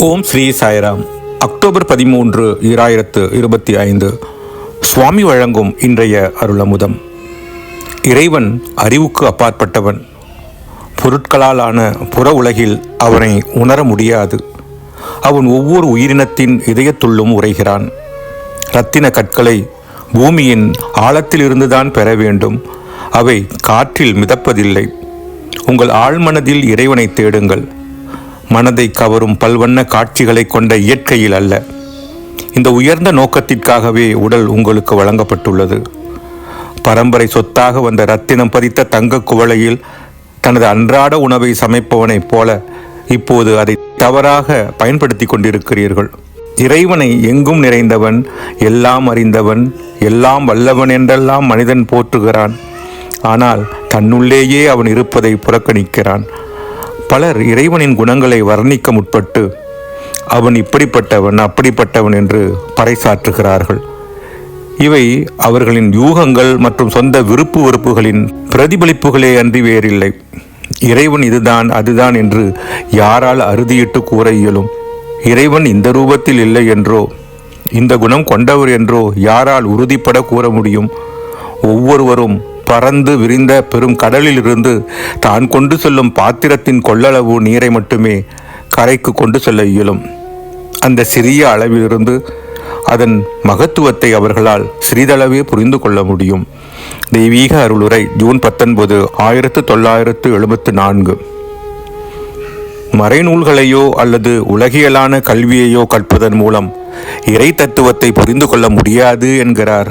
ஓம் Sri Sairam. October பதிமூன்று ஈராயிரத்து இருபத்தி ஐந்து. சுவாமி வழங்கும் இன்றைய அருளமுதம். இறைவன் அறிவுக்கு அப்பாற்பட்டவன். பொருட்களால் ஆன புற உலகில் அவனை உணர முடியாது. அவன் ஒவ்வொரு உயிரினத்தின் இதயத்துள்ளும் உரைகிறான். இரத்தின கற்களை பூமியின் ஆழத்திலிருந்துதான் பெற வேண்டும். அவை காற்றில் மிதப்பதில்லை. உங்கள் ஆழ்மனதில் இறைவனை தேடுங்கள். மனதை கவரும் பல்வண்ண காட்சிகளை கொண்ட இயற்கையில் அல்ல. இந்த உயர்ந்த நோக்கத்திற்காகவே உடல் உங்களுக்கு வழங்கப்பட்டுள்ளது. பரம்பரை சொத்தாக வந்த ரத்தினம் பதித்த தங்க குவளையில் தனது அன்றாட உணவை சமைப்பவனைப் போல இப்போது அதை தவறாக பயன்படுத்தி கொண்டிருக்கிறீர்கள். இறைவனை எங்கும் நிறைந்தவன் எல்லாம் அறிந்தவன் எல்லாம் வல்லவன் என்றெல்லாம் மனிதன் போற்றுகிறான். ஆனால் தன்னுள்ளேயே அவன் இருப்பதை புறக்கணிக்கிறான். பலர் இறைவனின் குணங்களை வர்ணிக்க முற்பட்டு அவன் இப்படிப்பட்டவன் அப்படிப்பட்டவன் என்று பறைசாற்றுகிறார்கள். இவை அவர்களின் யூகங்கள் மற்றும் சொந்த விருப்பு வெறுப்புகளின் பிரதிபலிப்புகளே அன்றி வேறில்லை. இறைவன் இதுதான் அதுதான் என்று யாரால் அறுதியிட்டு கூற இயலும். இறைவன் இந்த ரூபத்தில் இல்லை என்றோ இந்த குணம் கொண்டவர் என்றோ யாரால் உறுதிப்பட கூற முடியும்? ஒவ்வொருவரும் பறந்து விரிந்த பெரும் கடலிலிருந்து தான் கொண்டு செல்லும் பாத்திரத்தின் கொள்ளளவு நீரை மட்டுமே கரைக்கு கொண்டு செல்ல இயலும். அந்த சிறிய அளவிலிருந்து அதன் மகத்துவத்தை அவர்களால் சிறிதளவே புரிந்து கொள்ள முடியும். தெய்வீக அருளுரை ஜூன் பத்தொன்பது ஆயிரத்து தொள்ளாயிரத்து எழுபத்து நான்கு. மறைநூல்களையோ அல்லது உலகியலான கல்வியையோ கற்பதன் மூலம் இறை தத்துவத்தை புரிந்து கொள்ள முடியாது என்கிறார்.